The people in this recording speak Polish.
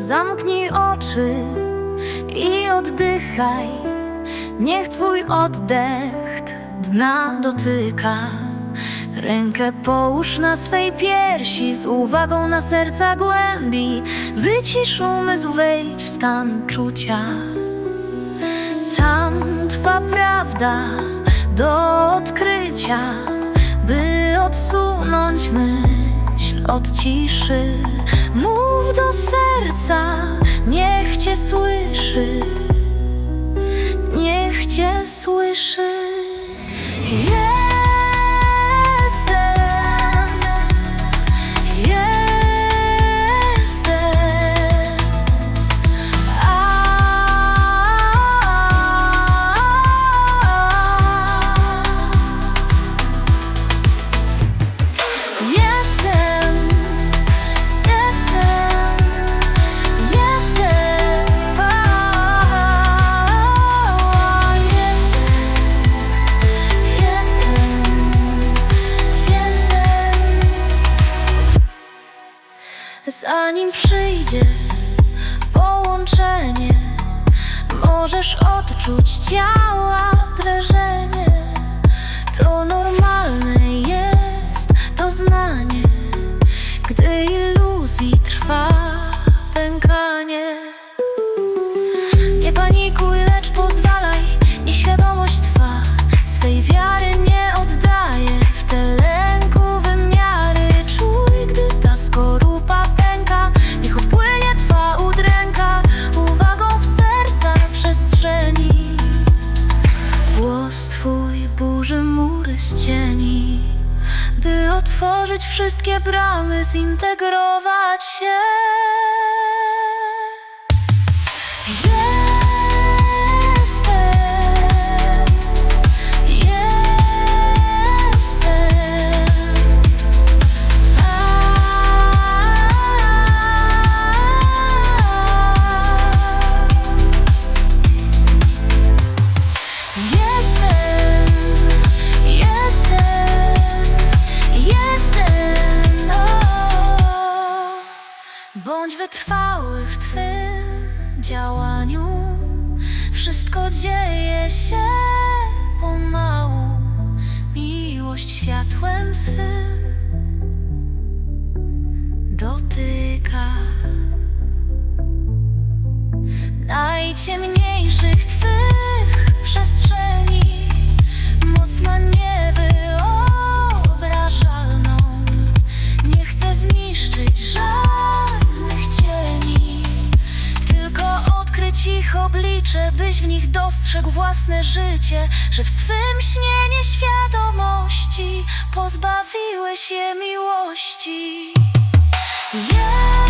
Zamknij oczy i oddychaj. Niech twój oddech dna dotyka. Rękę połóż na swej piersi z uwagą na serca głębi. Wycisz umysł, wejdź w stan czucia. Tam twa prawda do odkrycia, by odsunąć myśl od ciszy. Słyszy. Zanim przyjdzie połączenie, możesz odczuć ciała drżenie. Głos twój burzy mury z cieni, by otworzyć wszystkie bramy, zintegrować się. Bądź wytrwały w twym działaniu. Wszystko dzieje się pomału. Miłość światłem swym oblicze, byś w nich dostrzegł własne życie, że w swym śnie nieświadomości pozbawiłeś je miłości. Yeah.